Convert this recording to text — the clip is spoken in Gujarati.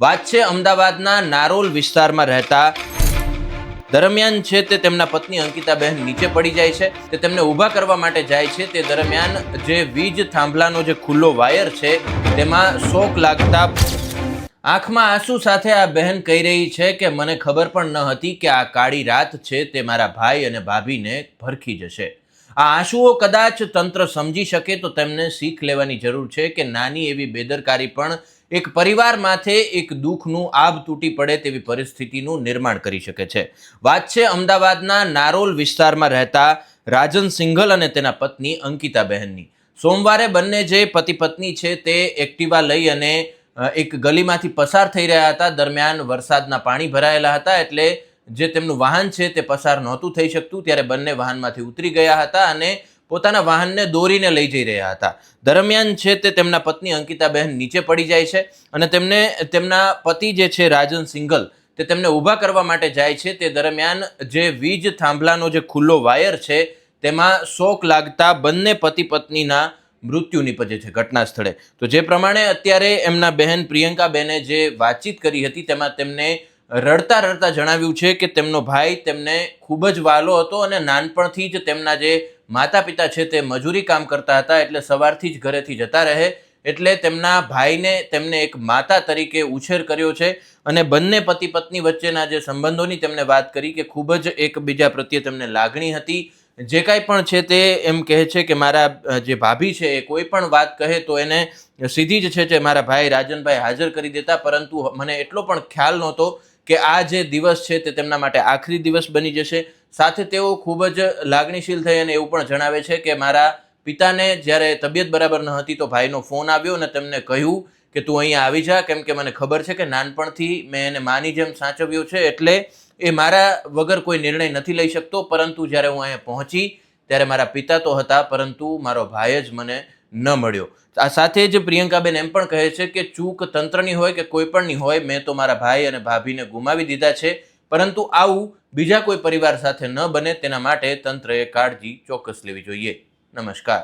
વાત છે અમદાવાદના નારોલ વિસ્તારમાં રહેતા. દરમિયાન છે તે તેમના પત્ની અંકિતાબહેન નીચે પડી જાય છે. તે તેમને ઊભા કરવા માટે જાય છે. તે દરમિયાન જે વીજ થાંભલાનો જે ખુલ્લો વાયર છે, તેમાં શોક લાગતા આંખમાં આંસુ સાથે આ બહેન કહી રહી છે કે, મને ખબર પણ ન હતી કે આ કાળી રાત છે, તે મારા ભાઈ અને ભાભીને ભરખી જશે. આ આંસુઓ કદાચ તંત્ર સમજી શકે તો તેમને શીખ લેવાની જરૂર છે કે નાની એવી બેદરકારી પણ એક પરિવાર માથે એક દુઃખનું આબ તૂટી પડે તેવી પરિસ્થિતિનું નિર્માણ કરી શકે છે. વાત છે અમદાવાદના નારોલ વિસ્તારમાં રહેતા રાજન સિંઘલ અને તેના પત્ની અંકિતાબહેનની સોમવારે બંને જે પતિ પત્ની છે તે એક્ટિવા લઈ અને એક ગલીમાંથી પસાર થઈ રહ્યા હતા. દરમિયાન વરસાદના પાણી ભરાયેલા હતા એટલે જે તેમનું વાહન છે તે પસાર નહોતું થઈ શકતું, ત્યારે બંને વાહનમાંથી ઉતરી ગયા હતા અને પોતાના વાહનને દોરીને લઈ જઈ રહ્યા હતા. દરમિયાન છે તે તેમના પત્ની અંકિતાબહેન નીચે પડી જાય છે અને તેમને, તેમના પતિ જે છે રાજન સિંગલ તે તેમને ઊભા કરવા માટે જાય છે. તે દરમિયાન જે વીજ થાંભલાનો જે ખુલ્લો વાયર છે, તેમાં શોક લાગતા બંને પતિ પત્નીના મૃત્યુ નીપજે છે ઘટના સ્થળે. તો જે પ્રમાણે અત્યારે એમના બહેન પ્રિયંકાબેને જે વાતચીત કરી હતી, તેમાં તેમને રડતા રડતા જણાવ્યું છે કે તેમનો ભાઈ તેમને ખૂબ જ વાલો હતો અને નાનપણથી જ તેમના જે માતા પિતા છે તે મજૂરી કામ કરતા હતા એટલે સવારથી જ ઘરેથી જતા રહે એટલે તેમના ભાઈને તેમને એક માતા તરીકે ઉછેર કર્યો છે અને બંને પતિ પત્ની વચ્ચેના જે સંબંધોની તેમને વાત કરી કે ખૂબ જ એકબીજા પ્રત્યે તેમને લાગણી હતી. જે કાંઈ પણ છે તે એમ કહે છે કે મારા જે ભાભી છે એ કોઈ પણ વાત કહે તો એને સીધી જ છે જે મારા ભાઈ રાજનભાઈ હાજર કરી દેતા પરંતુ મને એટલો પણ ખ્યાલ નહોતો કે આ જે દિવસ છે તે તેમના માટે આખરી દિવસ બની જશે. સાથે તેઓ ખૂબ જ લાગણીશીલ થઈ અને એવું પણ જણાવે છે કે મારા પિતાને જ્યારે તબિયત બરાબર ન હતી તો ભાઈનો ફોન આવ્યો અને તેમને કહ્યું કે તું અહીંયા આવી જા, કેમ કે મને ખબર છે કે નાનપણથી મેં એને માની જેમ સાચવ્યો છે, એટલે એ મારા વગર કોઈ નિર્ણય નથી લઈ શકતો. પરંતુ જ્યારે હું અહીંયા પહોંચી, ત્યારે મારા પિતા તો હતા, પરંતુ મારો ભાઈ જ મને ન મળ્યો. આ સાથે જ પ્રિયંકાબેન એમ પણ કહે છે કે ચૂક તંત્રની હોય કે કોઈ પણની હોય, મેં તો મારા ભાઈ અને ભાભીને ગુમાવી દીધા છે, પરંતુ આવું બીજા કોઈ પરિવાર સાથે ન બને તેના માટે તંત્રએ કાળજી ચોક્કસ લેવી જોઈએ. નમસ્કાર.